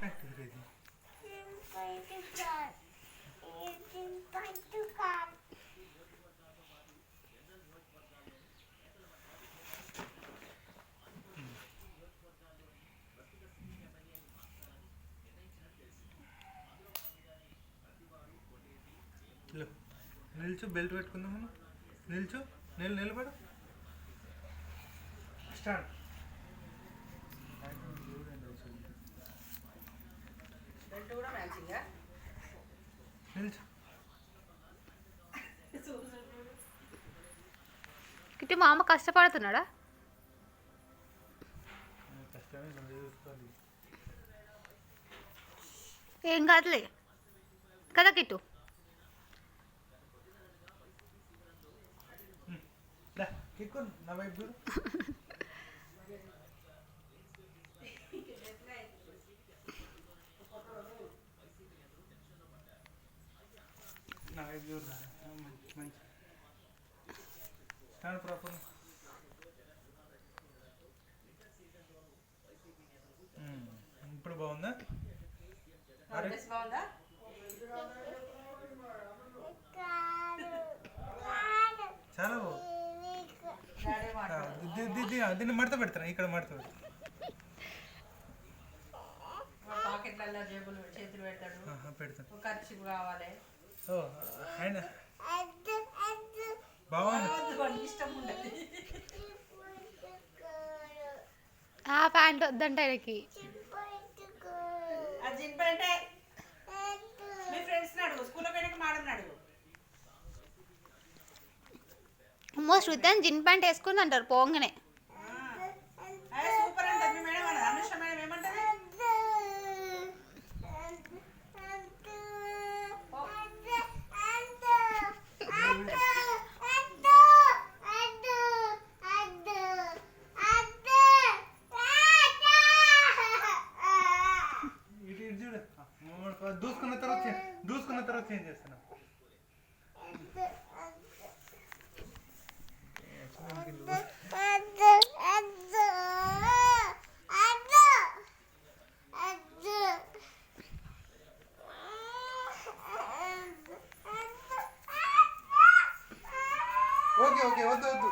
Practice రేది నిల్చు belt పెట్టుకుందాం నిల్చు నిల్ నిలబడు. Start belt కూడా మ్యాచింగా? నిల్చు ఇటు మా అమ్మ కష్టపడుతున్నాడా? ఏం కాదులే. కదా కిట్టు? దా, ఎక్కు నా వైపు ఇప్పుడు బాగుందా. బాగుందా చాలా బాగుంది దీన్ని మడత పెడతాను ఇక్కడ మడత పెడతాను పాకెట్లలో జేబులు చేతులు పెడతాడు ఆహా, పెడతాను ఒక ఖర్చు కావాలి. ఓ ఆయన. బాగుంది. ఆ ప్యాంట్ వద్దంట ఆయనకి. అది జింపంటే మీ ఫ్రెండ్స్ అడుగు స్కూల్లో పోయినాక మేడం అడుగు. అమ్మో శృతి జీన్ ప్యాంట్ వేసుకుని అంటారు పోగానే. దూసుకున్న తర్వాత చే- దూసుకున్న తర్వాత చేంజ్ చేస్తాను ఓకే ఓకే వద్దు వద్దు